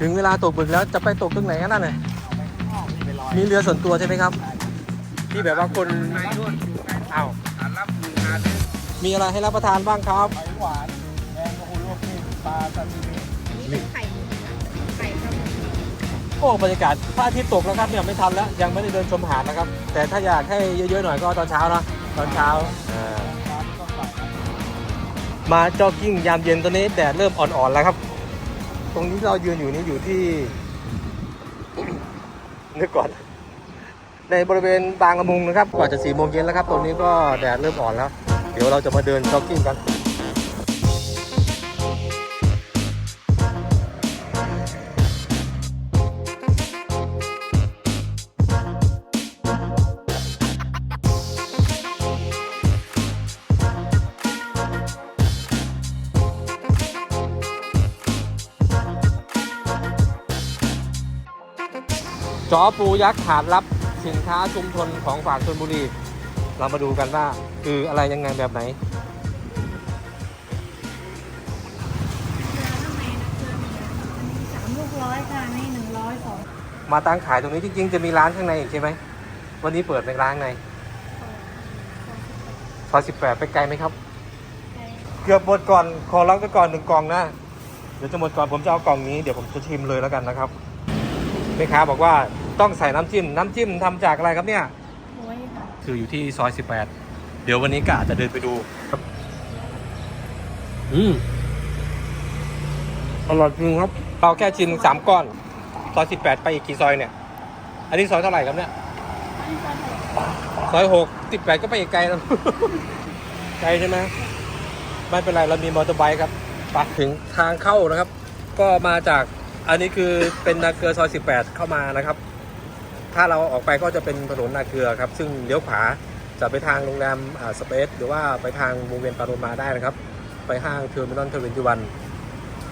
ถึงเวลาตกบึกแล้วจะไปตกตรงไหนกันนั่นน่ะมีเรือส่วนตัวใช่ไหมครับ ที่แบบว่าคนอ้าวฐานรับมืองานเลยมีอะไรให้รับประทานบ้างครับหอยหวานแมงกะพรุนลวกจิ้มปลาซาซิมินี่เป็นไข่หมูค่ะไข่ข้าวหมูโอ้บรรยากาศพระอาทิตย์ตกแล้วครับเนี่ยไม่ทันแล้ว ยังไม่ได้เดินชมหาดนะครับ แต่ถ้าอยากให้เยอะๆหน่อยก็ตอนเช้าเนอะตอนเช้าอ่าร้านก็ใส่นะมาจ็อกกิ้งยามเย็นตอนนี้แดดเริ่มอ่อนๆแล้วครับ ตรงนี้เรายืนอยู่นี่อยู่ที่ นึกก่อน ในบริเวณบางละมุงนะครับกว่าจะสี่โมงเย็นแล้วครับ ตรงนี้ก็แดดเริ่มอ่อนแล้ว เดี๋ยวเราจะมาเดินจ็อกกิ้งกัน จอปูยักษ์หาดรับสินค้าชุมชนของฝากชนบุรี เรามาดูกันว่า คืออะไรยังไงแบบไหนเกลือข้างในนะเกลือมีสามลูกร้อยค่ะนี่หนึ่งร้อยสองมาตั้งขายตรงนี้จริง ๆ จะมีร้านข้างในอีกใช่ไหม วันนี้เปิดในร้านข้างในซอยสิบแปดไปไกลไหมครับ เกือบหมดก่อน ขอร้องไปก่อนหนึ่งกล่องนะ เดี๋ยวจะหมดก่อนผมจะเอากล่องนี้ เดี๋ยวผมจะชิมเลยแล้วกันนะครับ แม่ค้าบอกว่า ต้องใส่น้ำจิ้ม น้ำจิ้มทำจากอะไรครับเนี่ย โอ้ยค่ะคืออยู่ที่ซอย 18 เดี๋ยววันนี้กะจะเดินไปดูครับ อืม อร่อยจริงครับ เราแค่ชิมสามก้อน ซอย 18 ไปอีกกี่ซอยเนี่ย อันนี้ซอยเท่าไหร่ครับเนี่ยซอยหกสิบแปดก็ไปอีกไกลแล้ว ไกลใช่ไหมไม่เป็นไร เรามีมอเตอร์ไบค์ครับไปถึงทางเข้านะครับ ก็มาจากอันนี้คือเป็นนาเกลือซอย18เข้ามานะครับ ถ้าเราออกไปก็จะเป็นถนนนาเกลือครับ ซึ่งเลี้ยวขวาจะไปทางโรงแรมสเปซหรือว่าไปทางวงเวียนปาโรมาได้นะครับ ไปห้างเทอร์มินอลเทเวนตี้วัน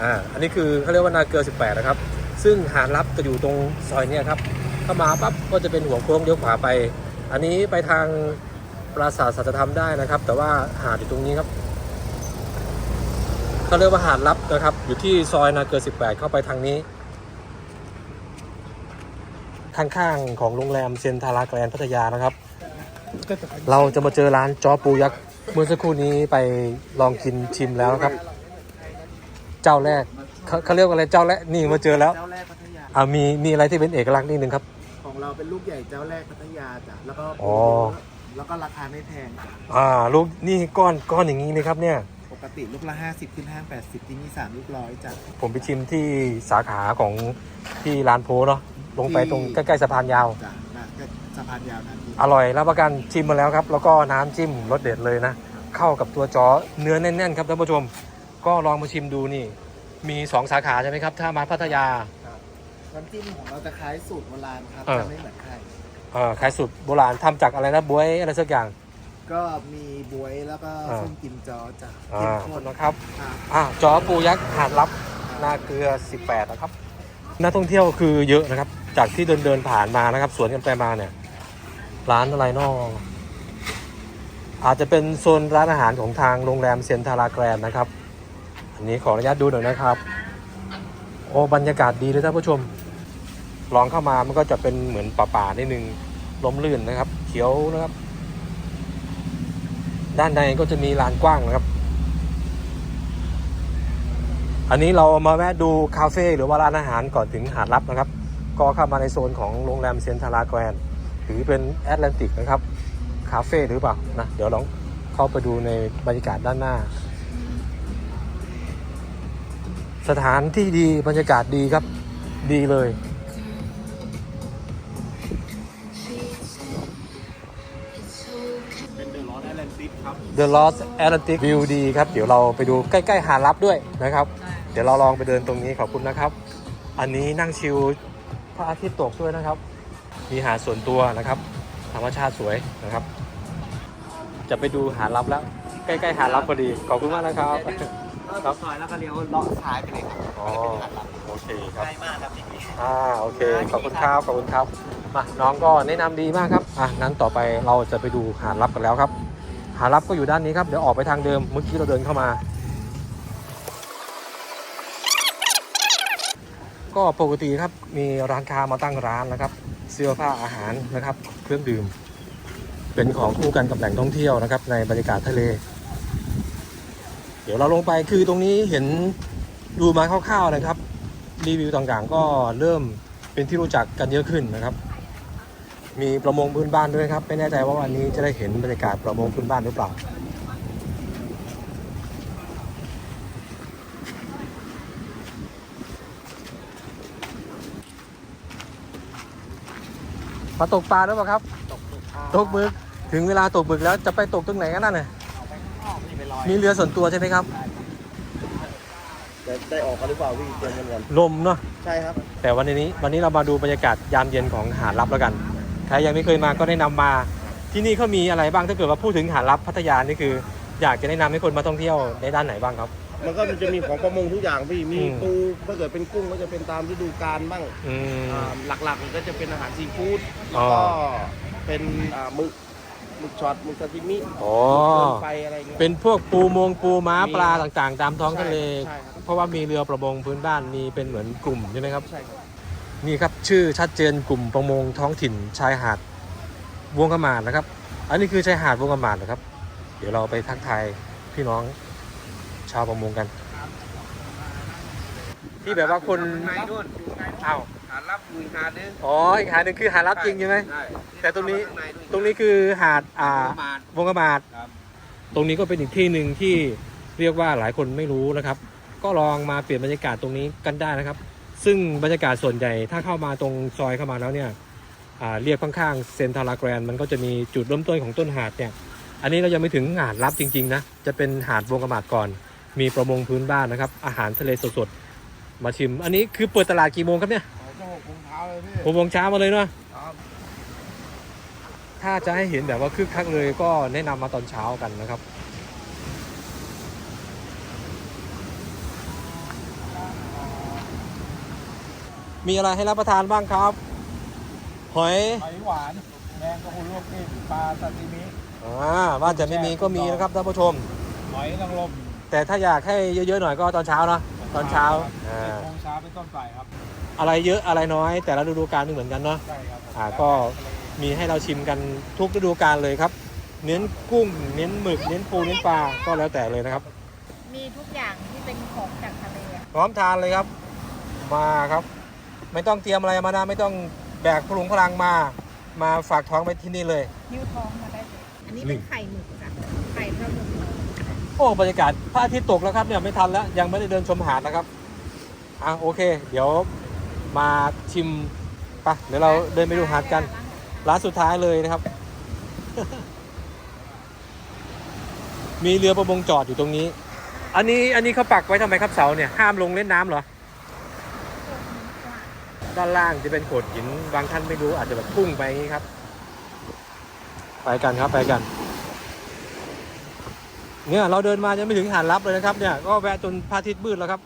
อ่าอันนี้คือเขาเรียกว่านาเกลือ 18 นะครับ ซึ่งหาดลับจะอยู่ตรงซอยนี้ครับเข้ามาปั๊บก็จะเป็นหัวโค้งเลี้ยวขวาไป อันนี้ไปทางปราสาทสัจธรรมได้นะครับ แต่ว่าหาดอยู่ตรงนี้ครับเขาเรียกว่าหาดลับนะครับ อยู่ที่ซอยนาเกลือ 18 เข้าไปทางนี้ ข้างๆของโรงแรมเซนทาราแกรนด์พัทยานะครับ เราจะมาเจอร้านจอปูยักษ์เมื่อสักครู่นี้ไปลองกินชิมแล้วนะครับ เจ้าแรกเขาเขาเรียกว่าอะไรเจ้าแรกนี่มาเจอแล้วเจ้าแรกพัทยาอ่ามีมีอะไรที่เป็นเอกลักษณ์นิดนึงครับ ของเราเป็นลูกใหญ่เจ้าแรกพัทยาจ้ะแล้วก็อ๋อ แล้วก็ราคาไม่แพงจ้ะอ่าลูกนี่ก้อนก้อนอย่างนี้เลยครับเนี่ย ปกติลูกละ 50 ขึ้นห้าง80ที่นี่3ลูกร้อยจ้ะผมไปชิมที่สาขาของที่ร้านโพเนาะ ลงไปตรงใกล้ๆสะพานยาว จ้ะนะก็สะพานยาวนาทีอร่อยรับประกันชิมมาแล้วครับ แล้วก็น้ำจิ้มรสเด็ดเลยนะ เข้ากับตัวจอเนื้อแน่นๆครับท่านผู้ชม ก็ลองมาชิมดูนี่ มี2สาขาใช่ไหมครับ ถ้ามาพัทยาน้ำจิ้มของเราจะคล้ายสูตรโบราณครับเออ จะไม่เหมือนใคร เอ่อขายสุดโบราณทำจากอะไรนะบวยอะไรสักอย่าง ก็มีบวยแล้วก็อ่า ส้มกิมจอจ้ะอ่าเข้มขอบข้คุนณนะครับ ครับ อ่าจอปูยักษ์หาดลับนาเกลือ 18 นะครับ นักท่องเที่ยวคือเยอะนะครับ จากที่เดินเดินผ่านมานะครับ สวนกันไปมาเนี่ย ร้านอะไรนอกอาจจะเป็นโซนร้านอาหารของทางโรงแรมเซนทาราแกรนด์นะครับ อันนี้ขออนุญาตดูหน่อยนะครับ โอ้บรรยากาศดีเลยท่านผู้ชม ลองเข้ามามันก็จะเป็นเหมือนป่าๆนิดนึงลมลื่นนะครับ เขียวนะครับ ด้านในก็จะมีลานกว้างนะครับ อันนี้เรามาแวะดูคาเฟ่หรือว่าร้านอาหารก่อนถึงหาดลับนะครับ ก็เข้ามาในโซนของโรงแรมเซนทาราแกรนด์หรือเป็นแอตแลนติกนะครับ คาเฟ่หรือเปล่านะเดี๋ยวลองเข้าไปดูในบรรยากาศด้านหน้า สถานที่ดีบรรยากาศดีครับดีเลย เป็นเดอะลอสแอตแลนติกครับ The Lost Atlantic View ดีครับ เดี๋ยวเราไปดูใกล้ๆหาดลับด้วยนะครับ เดี๋ยวเราลองไปเดินตรงนี้ขอบคุณนะครับ อันนี้นั่งชิล พระอาทิตย์ตกด้วยนะครับ มีหาดส่วนตัวนะครับ ธรรมชาติสวยนะครับ จะไปดูหาดลับแล้ว ใกล้ๆหาดลับพอดี ขอบคุณมากนะครับ ครับซอยแล้วก็เลี้ยวเลาะซ้ายไปเลยครับอ๋อก็จะเป็นหาดลับโอเคครับง่ายมากครับอย่างนี้อ่า โอเค ขอบคุณครับ ขอบคุณครับ มา น้องก็แนะนำดีมากครับ อะ นั้นต่อไปเราจะไปดูหาดลับกันแล้วครับ หาดลับก็อยู่ด้านนี้ครับ เดี๋ยวออกไปทางเดิม เมื่อกี้เราเดินเข้ามา ก็ปกติครับมีร้านค้ามาตั้งร้านนะครับ เสื้อผ้าอาหารนะครับ เครื่องดื่ม เป็นของคู่กันกับแหล่งท่องเที่ยวนะครับ ในบรรยากาศทะเล เดี๋ยวเราลงไปคือตรงนี้เห็นดูมาคร่าวๆนะครับ รีวิวต่างๆ ก็เริ่มเป็นที่รู้จักกันเยอะขึ้นนะครับ มีประมงพื้นบ้านด้วยครับ ไม่แน่ใจว่าวันนี้จะได้เห็นบรรยากาศประมงพื้นบ้านหรือเปล่า มาตกปลาหรือเปล่าครับ ตกบึก ถึงเวลาตกบึกแล้วจะไปตกตรงไหนกันนั่นน่ะมีเรือส่วนตัวใช่ไหมครับจะได้ออกกันหรือเปล่าพี่เตรียมกันก่อนลมเนาะใช่ครับ แต่วันนี้วันนี้เรามาดูบรรยากาศยามเย็นของหาดลับแล้วกันใครยังไม่เคยมาก็แนะนำมา ที่นี่เขามีอะไรบ้างถ้าเกิดว่าพูดถึงหาดลับพัทยานี่คือ อยากจะแนะนำให้คนมาท่องเที่ยวในด้านไหนบ้างครับ มันก็มันจะมีของประมงทุกอย่างพี่มีอืมปูถ้าเกิดเป็นกุ้งก็จะเป็นตามฤดูกาลบ้างอืม อ่าหลักๆก็จะเป็นอาหารซีฟู้ดอ๋แล้วอก็เป็นอ่าหมึกหมึกช็อตหมึกซาซิมิอ๋อเกินไฟอะไรเงี้ย เป็นพวกปูมงปูม้ามีปลาต่างๆ ตามท้องทะเล ใช่ครับ เพราะว่ามีเรือประมงพื้นบ้านมีเป็นเหมือนกลุ่มใช่ไหมครับ ใช่ครับนี่ครับชื่อชัดเจนกลุ่มประมงท้องถิ่นชายหาดวงกระหมาดนะครับ อันนี้คือชายหาดวงกระหมาดนะครับ เดี๋ยวเราไปทักทายพี่น้อง ชาวประมงกัน ที่แบบว่าคนในนู่นอ้าวหารับมือหาเด้ออ๋ออีกหาดหนึ่งคือหาดรับจริงใช่ไหมใช่แต่ตรงนี้ข้ามาข้าใด้วยตรงนี้คือหาดอ่าประมาณวงกระหมาดครับตรงนี้ก็เป็นอีกที่หนึ่งที่เรียกว่าหลายคนไม่รู้นะครับ ก็ลองมาเปลี่ยนบรรยากาศตรงนี้กันได้นะครับ ซึ่งบรรยากาศส่วนใหญ่ถ้าเข้ามาตรงซอยเข้ามาแล้วเนี่ยอ่าเรียกข้างๆเซนทาราแกรนมันก็จะมีจุดเริ่มต้นของต้นหาดเนี่ย อันนี้เรายังไม่ถึงหาดลับจริงๆนะ จะเป็นหาดวงกระหมาดก่อน มีประมงพื้นบ้านนะครับ อาหารทะเลสดๆ มาชิม อันนี้คือเปิดตลาดกี่โมงครับเนี่ยเจ้าหกโมงเช้าเลยพี่หกโมงเช้ามาเลยเนาะครับถ้าจะให้เห็นแบบว่าคึกคักเลยก็แนะนำมาตอนเช้ากันนะครับ มีอะไรให้รับประทานบ้างครับ หอยหอยหวานแมงกะพรุนลวกจิ้มปลาซาซิมิอ่าว่าจะไม่มีก็มีนะครับท่านผู้ชม หอยนางรม แต่ถ้าอยากให้เยอะๆหน่อยก็ตอนเช้าเนาะตอนเช้าอ่าเจ็ดโมงเช้าเป็นต้นไปครับอะไรเยอะอะไรน้อย แต่ละฤดูกาลไม่เหมือนกันเนาะ ใช่ครับผมอ่าก็ มีให้เราชิมกันทุกฤดูกาลเลยครับ เน้นกุ้ง เน้นหมึก เน้นปู เน้นปลา ก็แล้วแต่เลยนะครับ มีทุกอย่างที่เป็นของจากทะเลอะพร้อมทานเลยครับ มาครับ ไม่ต้องเตรียมอะไรมานะ ไม่ต้องแบกพลุงพลังมา มาฝากท้องไปที่นี่เลย นิ้วท้องมาได้เลยอันนี้เป็นไข่หมึกจ้ะไข่ปลาหมึก โอ้บรรยากาศพระอาทิตย์ตกแล้วครับเนี่ยไม่ทันแล้วยังไม่ได้เดินชมหาดนะครับอะโอเค เดี๋ยวมาชิมไปะเดี๋ยวเราเดินไปดูหาดกัน ร้านสุดท้ายเลยนะครับ มีเรือประมงจอดอยู่ตรงนี้ อันนี้อันนี้เขาปักไว้ทำไมครับเสาเนี่ย ห้ามลงเล่นน้ำเหรอ ด้านล่างจะเป็นโขดหินบางท่านไม่รู้อาจจะแบบพุ่งไปอย่างนี้ครับ ไปกันครับไปกัน เนี่ยเราเดินมายังไม่ถึงหาดลับเลยนะครับ เนี่ยก็แวะจนพระอาทิตย์มืดแล้วครับ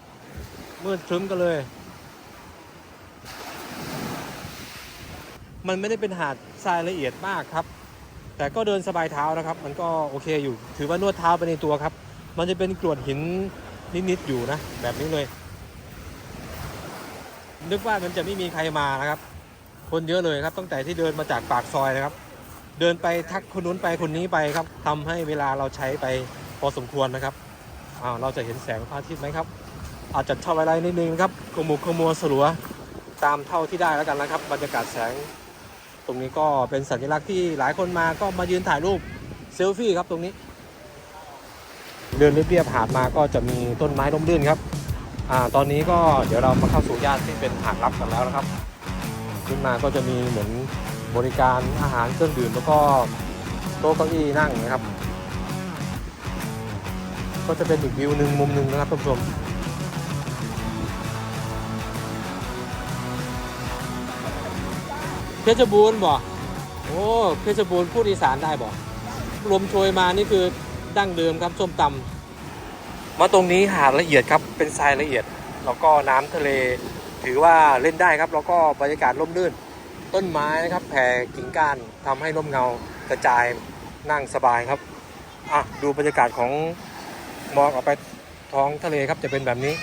มืดครึ้มกันเลย มันไม่ได้เป็นหาดทรายละเอียดมากครับ แต่ก็เดินสบายเท้านะครับ มันก็โอเคอยู่ ถือว่านวดเท้าไปในตัวครับ มันจะเป็นกรวดหินนิดๆอยู่นะ แบบนี้เลย นึกว่ามันจะไม่มีใครมานะครับ คนเยอะเลยครับตั้งแต่ที่เดินมาจากปากซอยนะครับเดินไปทักคนนู้นไปคนนี้ไปครับทำให้เวลาเราใช้ไป พอสมควรนะครับอ้าวเราจะเห็นแสงพระอาทิตย์ไหมครับ อาจจะชอบอะไรนิดนึงครับขมุกขมัวสลัวตามเท่าที่ได้แล้วกันนะครับ บรรยากาศแสง ตรงนี้ก็เป็นสัญลักษณ์ที่หลายคนมาก็มายืนถ่ายรูปเซลฟี่ครับตรงนี้ เดินเรียบๆหาดมาก็จะมีต้นไม้ร่มรื่นครับอ่าตอนนี้ก็เดี๋ยวเรามาเข้าสู่ย่านที่เป็นหาดลับกันแล้วนะครับ ขึ้นมาก็จะมีเหมือนบริการอาหารเครื่องดื่มแล้วก็โต๊ะเก้าอี้นั่งนะครับ ก็จะเป็นอีกวิวหนึ่งมุมหนึ่งนะครับท่านผู้ชมเพชรบูรณ์บ่โอ้เพชรบูรณ์พูดอีสานได้บ่ลมโชยมานี่คือดั้งเดิมครับส้มตำมาตรงนี้หาดละเอียดครับเป็นทรายละเอียด แล้วก็น้ำทะเล ถือว่าเล่นได้ครับ แล้วก็บรรยากาศร่มรื่น ต้นไม้นะครับแผ่กิ่งก้านทำให้ร่มเงากระจายนั่งสบายครับอะดูบรรยากาศของ มองออกไปท้องทะเลครับจะเป็นแบบนี้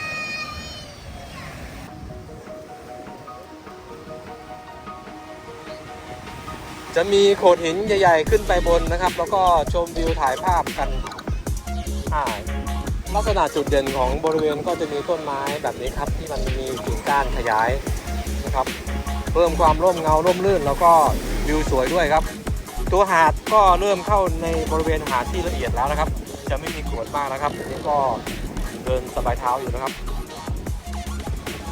จะมีโขดหินใหญ่ ๆ ขึ้นไปบนนะครับ แล้วก็ชมวิวถ่ายภาพกันอ่าลักษณะจุดเด่นของบริเวณก็จะมีต้นไม้แบบนี้ครับ ที่มันมีกิ่งก้านขยายนะครับ เพิ่มความร่มเงาร่มรื่น แล้วก็วิวสวยด้วยครับ ตัวหาดก็เริ่มเข้าในบริเวณหาดที่ละเอียดแล้วนะครับ จะไม่มีโขดมากนะครับนนี้ก็เดินสบายเท้าอยู่นะครับ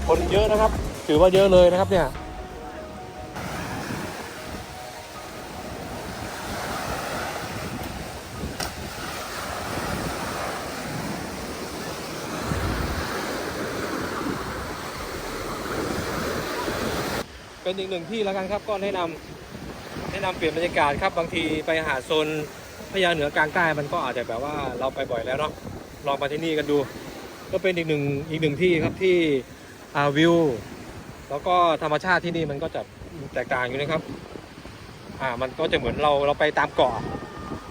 คนเยอะนะครับ ถือว่าเยอะเลยนะครับเนี่ยเป็นอีกหนึ่งที่แล้วกันครับก็แนะนำแนะนำเปลี่ยนบรรยากาศครับบางทีไปหาโซน พญาเหนือกลางใต้มันก็อาจจะแบบว่าเราไปบ่อยแล้วเนาะลองมาที่นี่กันดู ก็เป็นอีกหนึ่งอีกหนึ่งที่ครับที่อาวิวแล้วก็ธรรมชาติที่นี่มันก็จะแตกต่างอยู่นะครับ อ่ามันก็จะเหมือนเราเราไปตามเกาะ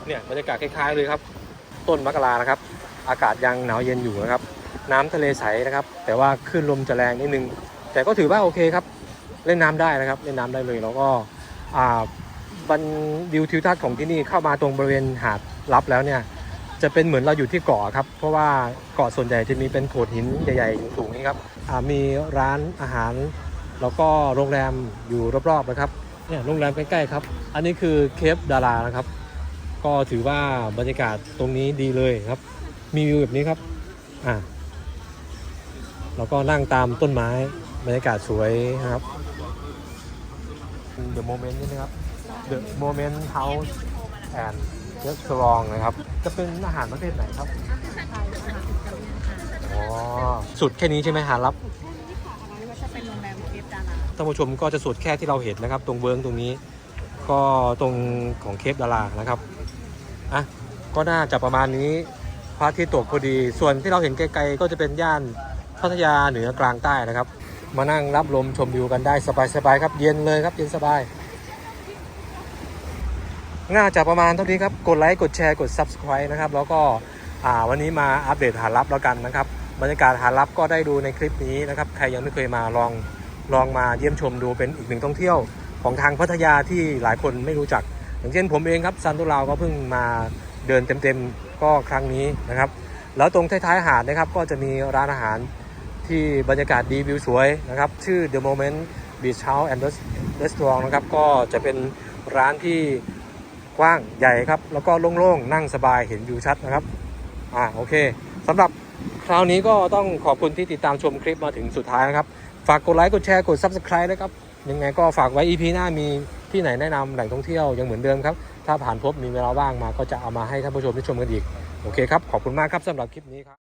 เนี่ยบรรยากาศคล้ายๆเลยครับ ต้นมกรานะครับ อากาศยังหนาวเย็นอยู่นะครับ น้ำทะเลใสนะครับ แต่ว่าคลื่นลมจะแรงนิดนึง แต่ก็ถือว่าโอเคครับ เล่นน้ำได้นะครับ เล่นน้ำได้เลยแล้วก็อ่า บันวิวทิวทัศน์ของที่นี่เข้ามาตรงบริเวณหาดลับแล้วเนี่ย จะเป็นเหมือนเราอยู่ที่เกาะครับ เพราะว่าเกาะส่วนใหญ่จะมีเป็นโขดหินใหญ่ๆสูงๆนี้ครับมีร้านอาหาร แล้วก็โรงแรมอยู่รอบๆนะครับเนี่ยโรงแรมใกล้ๆครับ อันนี้คือเคปดารานะครับ ก็ถือว่าบรรยากาศตรงนี้ดีเลยครับ มีวิวแบบนี้ครับอ่าแล้วก็นั่งตามต้นไม้บรรยากาศสวยนะครับ The Moment นี่นะครับ The Moment House and Restaurant นะครับ จะเป็นอาหารประเภทไหนครับอ๋อสุดแค่นี้ใช่ไหมหารับก็จะเป็นโรงแรมเคปดาราท่านผู้ชมก็จะสุดแค่ที่เราเห็นนะครับ ตรงเวิร์งตรงนี้ ก็ตรงของเคปดารานะครับอะก็น่าจะประมาณนี้พระอาทิตย์ตกพอดี ส่วนที่เราเห็นไกลๆก็จะเป็นย่านพัทยาเหนือกลางใต้นะครับ มานั่งรับลมชมวิวกันได้สบายๆครับ เย็นเลยครับเย็นสบาย น่าจะประมาณเท่านี้ครับ กดไลค์ กดแชร์ กด subscribe นะครับ แล้วก็วันนี้มาอัปเดตหาลับแล้วกันนะครับ บรรยากาศหาลับก็ได้ดูในคลิปนี้นะครับ ใครยังไม่เคยมาลองลองมาเยี่ยมชมดูเป็นอีกหนึ่งท่องเที่ยวของทางพัทยาที่หลายคนไม่รู้จัก อย่างเช่นผมเองครับซันตุลาวก็เพิ่งมาเดินเต็มๆก็ครั้งนี้นะครับ แล้วตรงท้ายๆหาดนะครับก็จะมีร้านอาหารที่บรรยากาศดีวิวสวยนะครับ ชื่อ The Moment Beach House and Restaurant นะครับก็จะเป็นร้านที่ กว้างใหญ่ครับ แล้วก็โล่งๆนั่งสบายเห็นวิวชัดนะครับอ่าโอเคสำหรับคราวนี้ก็ต้องขอบคุณที่ติดตามชมคลิปมาถึงสุดท้ายนะครับ ฝากกดไลค์กดแชร์กด Subscribe นะครับ ยังไงก็ฝากไว้ EP หน้ามีที่ไหนแนะนำแหล่งท่องเที่ยวยังเหมือนเดิมครับ ถ้าผ่านพบมีเวลาว่างมาก็จะเอามาให้ท่านผู้ชมได้ชมกันอีก โอเคครับ ขอบคุณมากครับสำหรับคลิปนี้ครับ